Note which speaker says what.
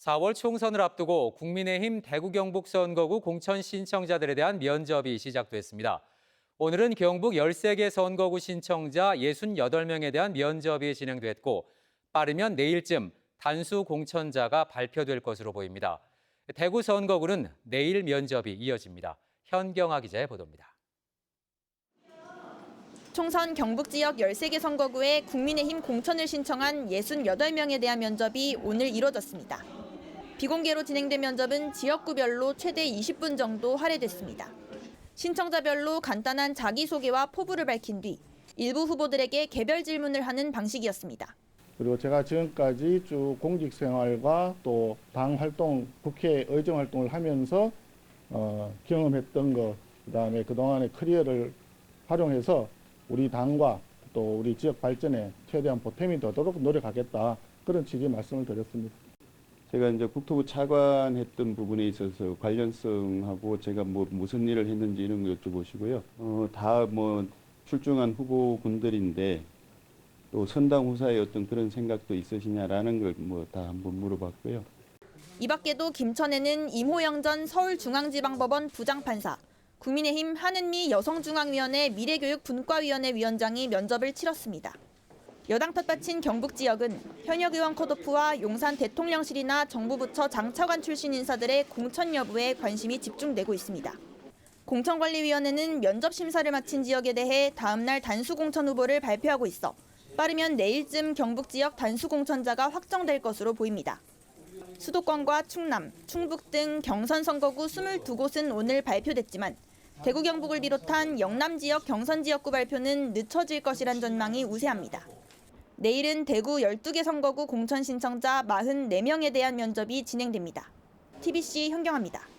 Speaker 1: 4월 총선을 앞두고 국민의힘 대구 경북 선거구 공천 신청자들에 대한 면접이 시작됐습니다. 오늘은 경북 13개 선거구 신청자 68명에 대한 면접이 진행됐고 빠르면 내일쯤 단수 공천자가 발표될 것으로 보입니다. 대구 선거구는 내일 면접이 이어집니다. 현경아 기자의 보도입니다.
Speaker 2: 총선 경북 지역 13개 선거구에 국민의힘 공천을 신청한 68명에 대한 면접이 오늘 이뤄졌습니다. 비공개로 진행된 면접은 지역구별로 최대 20분 정도 할애됐습니다. 신청자별로 간단한 자기소개와 포부를 밝힌 뒤 일부 후보들에게 개별 질문을 하는 방식이었습니다.
Speaker 3: 그리고 제가 지금까지 쭉 공직 생활과 또 당 활동, 국회 의정 활동을 하면서 어, 경험했던 것, 그다음에 그동안의 커리어를 활용해서 우리 당과 또 우리 지역 발전에 최대한 보탬이 되도록 노력하겠다 그런 취지의 말씀을 드렸습니다.
Speaker 4: 제가 이제 국토부 차관했던 부분에 있어서 관련성하고 제가 뭐 무슨 일을 했는지 이런 거 여쭤보시고요. 어, 다 뭐 출중한 후보군들인데 또 선당 후사의 어떤 그런 생각도 있으시냐라는 걸 뭐 다 한번 물어봤고요.
Speaker 2: 이 밖에도 김천에는 임호영 전 서울중앙지방법원 부장판사, 국민의힘 한은미 여성중앙위원회 미래교육 분과위원회 위원장이 면접을 치렀습니다. 여당 텃밭인 경북 지역은 현역 의원 컷오프와 용산 대통령실이나 정부 부처 장차관 출신 인사들의 공천 여부에 관심이 집중되고 있습니다. 공천관리위원회는 면접 심사를 마친 지역에 대해 다음 날 단수 공천 후보를 발표하고 있어 빠르면 내일쯤 경북 지역 단수 공천자가 확정될 것으로 보입니다. 수도권과 충남, 충북 등 경선 선거구 22곳은 오늘 발표됐지만 대구 경북을 비롯한 영남 지역 경선 지역구 발표는 늦춰질 것이란 전망이 우세합니다. 내일은 대구 12개 선거구 공천 신청자 44명에 대한 면접이 진행됩니다. TBC 현경합니다.